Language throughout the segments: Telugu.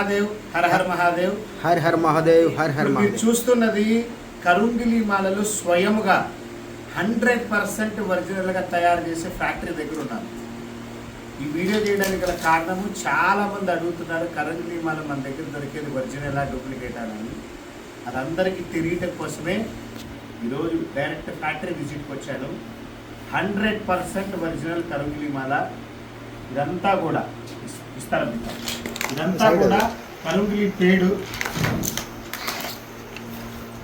మహాదేవ్ హర హర మహాదేవ్. హర్ హర్ మహాదేవ్ హర్ హర్ మీరు మహాదేవ్. చూస్తున్నది కరుంగిలి మాలలు స్వయముగా హండ్రెడ్ పర్సెంట్ ఒరిజినల్గా తయారు చేసే ఫ్యాక్టరీ దగ్గర ఉన్నాను ఈ వీడియో చేయడానికి గల కారణము చాలా మంది అడుగుతున్నారు కరంగిలి మాల మన దగ్గర దొరికేది ఒరిజినల్ డూప్లికేట్ అని. అది అందరికీ తెలియటం కోసమే ఈరోజు డైరెక్ట్ ఫ్యాక్టరీ విజిట్కి వచ్చాను. హండ్రెడ్ పర్సెంట్ ఒరిజినల్ కరంగిలి మాల ఇదంతా కూడా మీకు? ఇదంతా కూడా కరుంగిలి పేడు.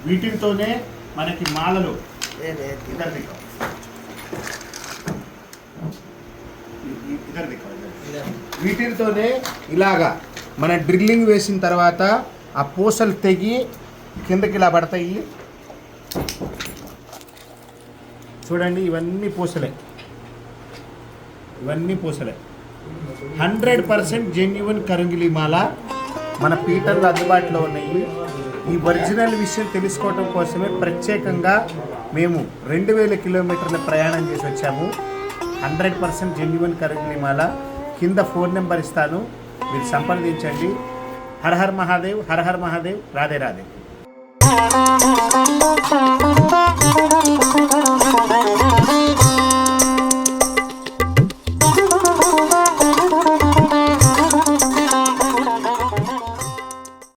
వీటితోనే మనకి మాలలు ఇద్దరు దిక్కు ఇద్దరు దిక్కు వీటితోనే ఇలాగా మన డ్రిల్లింగ్ వేసిన తర్వాత ఆ పూసలు తెగి కిందకి ఇలా పడతాయి. చూడండి ఇవన్నీ పూసలే. ఇవన్నీ పూసలే. హండ్రెడ్ పర్సెంట్ జెన్యున్ కరుంగిలి మాల మన పీటర్లు అందుబాటులో ఉన్నాయి. ఈ ఒరిజినల్ విషయం తెలుసుకోవడం కోసమే ప్రత్యేకంగా మేము రెండు వేల కిలోమీటర్ల ప్రయాణం చేసి వచ్చాము. హండ్రెడ్ పర్సెంట్ జెన్యున్ కరుంగిలి మాల. కింద ఫోన్ నెంబర్ ఇస్తాను. మీరు సంప్రదించండి. హర్ హర్ మహాదేవ్ హర్ హర్ మహాదేవ్ రాధే రాధే.